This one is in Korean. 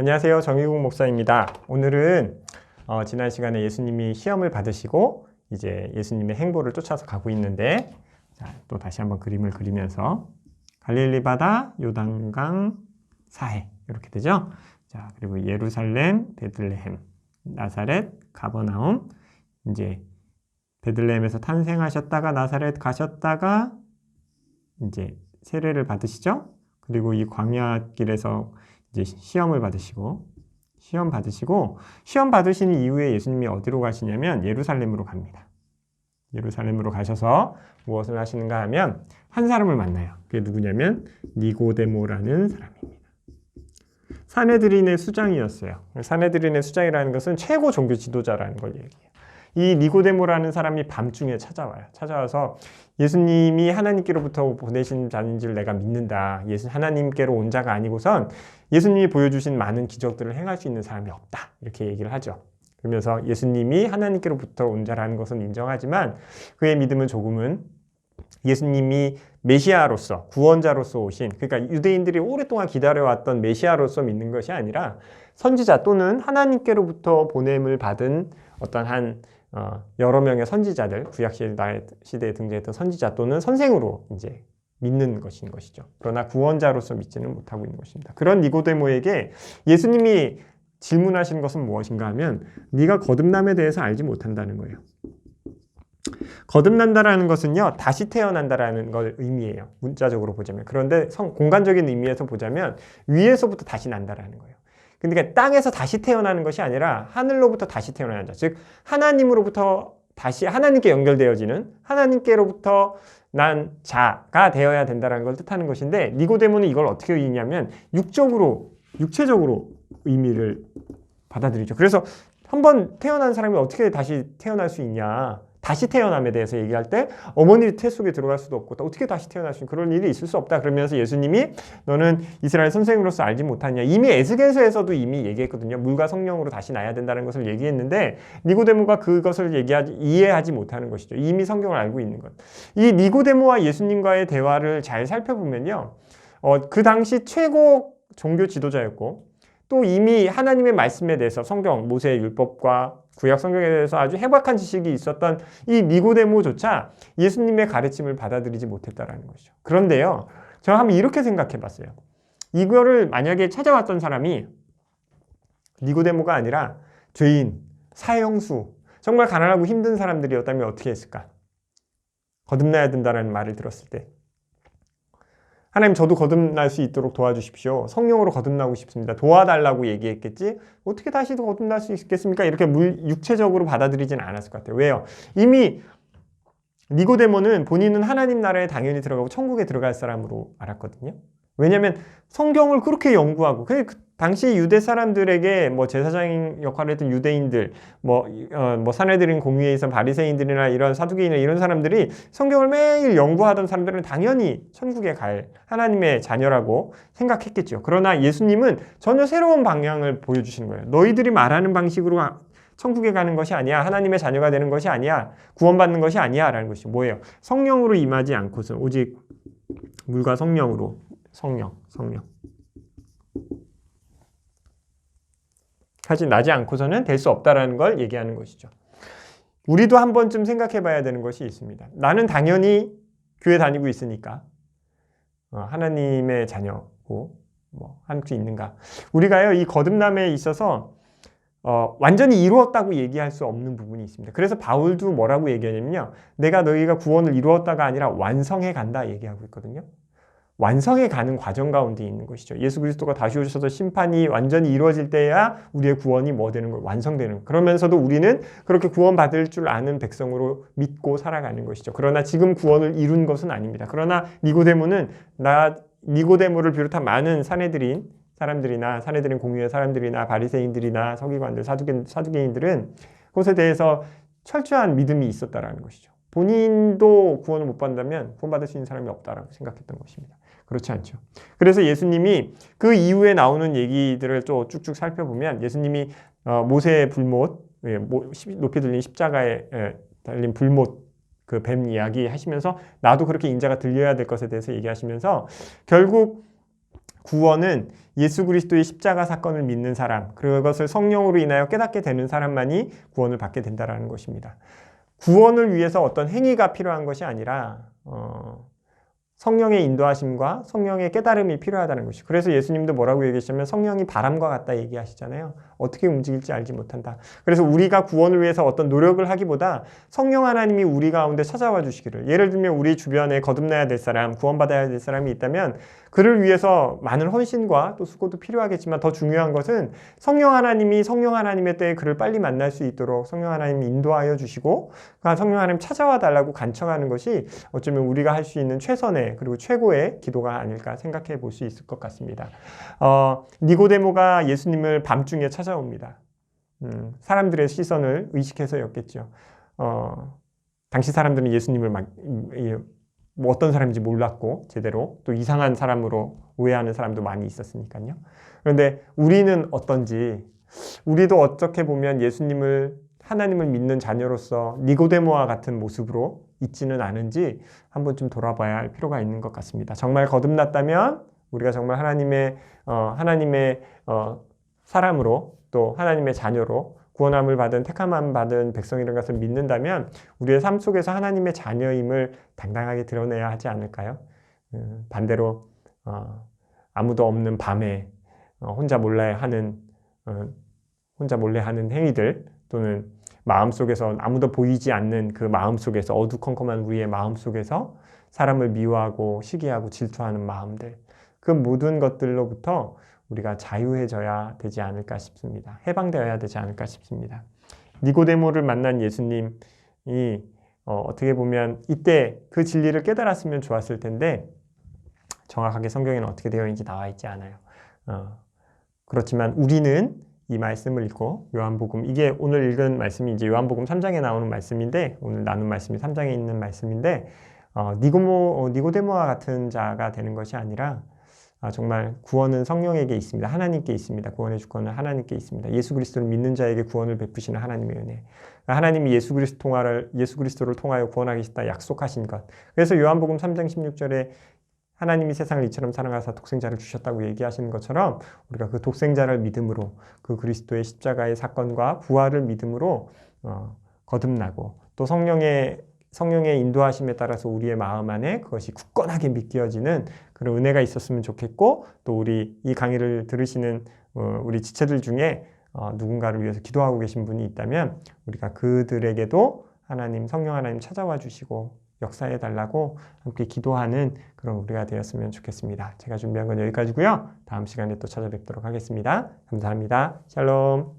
안녕하세요. 정희국 목사입니다. 오늘은 어, 지난 시간에 예수님이 시험을 받으시고 이제 예수님의 행보를 쫓아서 가고 있는데 자, 또 다시 한번 그림을 그리면서 갈릴리 바다, 요단강, 사해 이렇게 되죠. 자, 그리고 예루살렘, 베들레헴, 나사렛, 가버나움 이제 베들레헴에서 탄생하셨다가 나사렛 가셨다가 이제 세례를 받으시죠. 그리고 이 광야 길에서 이제 시험을 받으시고 시험 받으시고 시험 받으신 이후에 예수님이 어디로 가시냐면 예루살렘으로 갑니다. 예루살렘으로 가셔서 무엇을 하시는가 하면 한 사람을 만나요. 그게 누구냐면 니고데모라는 사람입니다. 사내들인의 수장이었어요. 사내들인의 수장이라는 것은 최고 종교 지도자라는 걸 얘기해요. 이 니고데모라는 사람이 밤중에 찾아와요. 찾아와서 예수님이 하나님께로부터 보내신 자인 줄 내가 믿는다. 예수 하나님께로 온 자가 아니고선 예수님이 보여주신 많은 기적들을 행할 수 있는 사람이 없다. 이렇게 얘기를 하죠. 그러면서 예수님이 하나님께로부터 온 자라는 것은 인정하지만 그의 믿음은 조금은 예수님이 메시아로서 구원자로서 오신 그러니까 유대인들이 오랫동안 기다려왔던 메시아로서 믿는 것이 아니라 선지자 또는 하나님께로부터 보냄을 받은 어떤 한 어, 여러 명의 선지자들 구약 시대에 등장했던 선지자 또는 선생으로 이제 믿는 것인 것이죠. 그러나 구원자로서 믿지는 못하고 있는 것입니다. 그런 니고데모에게 예수님이 질문하신 것은 무엇인가 하면 네가 거듭남에 대해서 알지 못한다는 거예요. 거듭난다라는 것은요 다시 태어난다라는 걸 의미해요 문자적으로 보자면 그런데 성, 공간적인 의미에서 보자면 위에서부터 다시 난다라는 거예요 그러니까 땅에서 다시 태어나는 것이 아니라 하늘로부터 다시 태어나는 자. 즉 하나님으로부터 다시 하나님께 연결되어지는 하나님께로부터 난 자가 되어야 된다는 걸 뜻하는 것인데 니고데모는 이걸 어떻게 의미냐면 육적으로 육체적으로 의미를 받아들이죠. 그래서 한번 태어난 사람이 어떻게 다시 태어날 수 있냐? 다시 태어남에 대해서 얘기할 때 어머니 태 속에 들어갈 수도 없고 어떻게 다시 태어날 수 있는 그런 일이 있을 수 없다 그러면서 예수님이 너는 이스라엘 선생으로서 알지 못하냐. 이미 에스겔서에서도 이미 얘기했거든요. 물과 성령으로 다시 나야 된다는 것을 얘기했는데 니고데모가 그것을 얘기하지 이해하지 못하는 것이죠. 이미 성경을 알고 있는 것이 니고데모와 예수님과의 대화를 잘 살펴보면요. 어, 그 당시 최고 종교 지도자였고 또 이미 하나님의 말씀에 대해서 성경 모세의 율법과 구약 성경에 대해서 아주 해박한 지식이 있었던 이 니고데모조차 예수님의 가르침을 받아들이지 못했다라는 것이죠. 그런데요, 제가 한번 이렇게 생각해 봤어요. 이거를 만약에 찾아왔던 사람이 니고데모가 아니라 죄인, 사형수, 정말 가난하고 힘든 사람들이었다면 어떻게 했을까? 거듭나야 된다는 말을 들었을 때 하나님 저도 거듭날 수 있도록 도와주십시오. 성령으로 거듭나고 싶습니다. 도와달라고 얘기했겠지? 어떻게 다시 거듭날 수 있겠습니까? 이렇게 물, 육체적으로 받아들이진 않았을 것 같아요. 왜요? 이미 니고데모는 본인은 하나님 나라에 당연히 들어가고 천국에 들어갈 사람으로 알았거든요. 왜냐하면 성경을 그렇게 연구하고 그 당시 유대 사람들에게 뭐 제사장 역할을 했던 유대인들, 뭐, 어, 뭐 사내들인 공의에 있어 바리새인들이나 이런 사두개인이나 이런 사람들이 성경을 매일 연구하던 사람들은 당연히 천국에 갈 하나님의 자녀라고 생각했겠죠. 그러나 예수님은 전혀 새로운 방향을 보여주시는 거예요. 너희들이 말하는 방식으로 천국에 가는 것이 아니야. 하나님의 자녀가 되는 것이 아니야. 구원받는 것이 아니야. 라는 것이 뭐예요? 성령으로 임하지 않고서 오직 물과 성령으로 성령, 성령. 하지 나지 않고서는 될 수 없다라는 걸 얘기하는 것이죠. 우리도 한 번쯤 생각해 봐야 되는 것이 있습니다. 나는 당연히 교회 다니고 있으니까 어, 하나님의 자녀고 뭐할수 있는가? 우리가요 이 거듭남에 있어서 어, 완전히 이루었다고 얘기할 수 없는 부분이 있습니다. 그래서 바울도 뭐라고 얘기하냐면요, 내가 너희가 구원을 이루었다가 아니라 완성해 간다 얘기하고 있거든요. 완성해 가는 과정 가운데 있는 것이죠. 예수 그리스도가 다시 오셔서 심판이 완전히 이루어질 때야 우리의 구원이 뭐 되는 거 완성되는 거. 그러면서도 우리는 그렇게 구원받을 줄 아는 백성으로 믿고 살아가는 것이죠. 그러나 지금 구원을 이룬 것은 아닙니다. 그러나 니고데모는 나 니고데모를 비롯한 많은 사내들인 사람들이나 사내들인 공유의 사람들이나 바리새인들이나 서기관들 사두개, 사두개인들은 그것에 대해서 철저한 믿음이 있었다라는 것이죠. 본인도 구원을 못 받는다면 구원받을 수 있는 사람이 없다라고 생각했던 것입니다. 그렇지 않죠. 그래서 예수님이 그 이후에 나오는 얘기들을 또 쭉쭉 살펴보면 예수님이 어, 모세의 불못, 예, 높이 들린 십자가에 예, 달린 불못 그 뱀 이야기 하시면서 나도 그렇게 인자가 들려야 될 것에 대해서 얘기하시면서 결국 구원은 예수 그리스도의 십자가 사건을 믿는 사람, 그것을 성령으로 인하여 깨닫게 되는 사람만이 구원을 받게 된다라는 것입니다. 구원을 위해서 어떤 행위가 필요한 것이 아니라 어, 성령의 인도하심과 성령의 깨달음이 필요하다는 것이. 그래서 예수님도 뭐라고 얘기하시냐면 성령이 바람과 같다 얘기하시잖아요. 어떻게 움직일지 알지 못한다. 그래서 우리가 구원을 위해서 어떤 노력을 하기보다 성령 하나님이 우리 가운데 찾아와 주시기를. 예를 들면 우리 주변에 거듭나야 될 사람, 구원받아야 될 사람이 있다면 그를 위해서 많은 헌신과 또 수고도 필요하겠지만 더 중요한 것은 성령 하나님이 성령 하나님의 때에 그를 빨리 만날 수 있도록 성령 하나님이 인도하여 주시고 그 성령 하나님 찾아와 달라고 간청하는 것이 어쩌면 우리가 할 수 있는 최선의 그리고 최고의 기도가 아닐까 생각해 볼 수 있을 것 같습니다. 어, 니고데모가 예수님을 밤중에 찾아옵니다. 음, 사람들의 시선을 의식해서였겠죠. 어, 당시 사람들은 예수님을 막, 뭐 어떤 사람인지 몰랐고 제대로 또 이상한 사람으로 오해하는 사람도 많이 있었으니까요. 그런데 우리는 어떤지 우리도 어떻게 보면 예수님을 하나님을 믿는 자녀로서 니고데모와 같은 모습으로 있지는 않은지 한번 좀 돌아봐야 할 필요가 있는 것 같습니다. 정말 거듭났다면 우리가 정말 하나님의 어, 하나님의 어, 사람으로 또 하나님의 자녀로 구원함을 받은 택함함 받은 백성이라는 것을 믿는다면 우리의 삶 속에서 하나님의 자녀임을 당당하게 드러내야 하지 않을까요? 음, 반대로 어, 아무도 없는 밤에 어, 혼자 몰래 하는 어, 혼자 몰래 하는 행위들 또는 마음 속에서 아무도 보이지 않는 그 마음 속에서 어두컴컴한 우리의 마음 속에서 사람을 미워하고 시기하고 질투하는 마음들 그 모든 것들로부터 우리가 자유해져야 되지 않을까 싶습니다. 해방되어야 되지 않을까 싶습니다. 니고데모를 만난 예수님이 어, 어떻게 보면 이때 그 진리를 깨달았으면 좋았을 텐데 정확하게 성경에는 어떻게 되어 있는지 나와 있지 않아요. 어, 그렇지만 우리는 이 말씀을 읽고 요한복음 이게 오늘 읽은 말씀이 이제 요한복음 3장에 나오는 말씀인데 오늘 나눈 말씀이 3장에 있는 말씀인데 어, 니고모 어, 니고데모와 같은 자가 되는 것이 아니라 아, 정말 구원은 성령에게 있습니다. 하나님께 있습니다. 구원의 주권은 하나님께 있습니다. 예수 그리스도를 믿는 자에게 구원을 베푸시는 하나님의 은혜. 하나님이 예수 그리스도 통하를 예수 그리스도를 통하여 구원하겠다 약속하신 것. 그래서 요한복음 3장 16절에 하나님이 세상을 이처럼 사랑하사 독생자를 주셨다고 얘기하시는 것처럼 우리가 그 독생자를 믿음으로 그 그리스도의 십자가의 사건과 부활을 믿음으로 어, 거듭나고 또 성령의 성령의 인도하심에 따라서 우리의 마음 안에 그것이 굳건하게 믿겨지는 그런 은혜가 있었으면 좋겠고 또 우리 이 강의를 들으시는 어, 우리 지체들 중에 어, 누군가를 위해서 기도하고 계신 분이 있다면 우리가 그들에게도 하나님 성령 하나님 찾아와 주시고 역사해 달라고 함께 기도하는 그런 우리가 되었으면 좋겠습니다. 제가 준비한 건 여기까지고요. 다음 시간에 또 찾아뵙도록 하겠습니다. 감사합니다. 샬롬.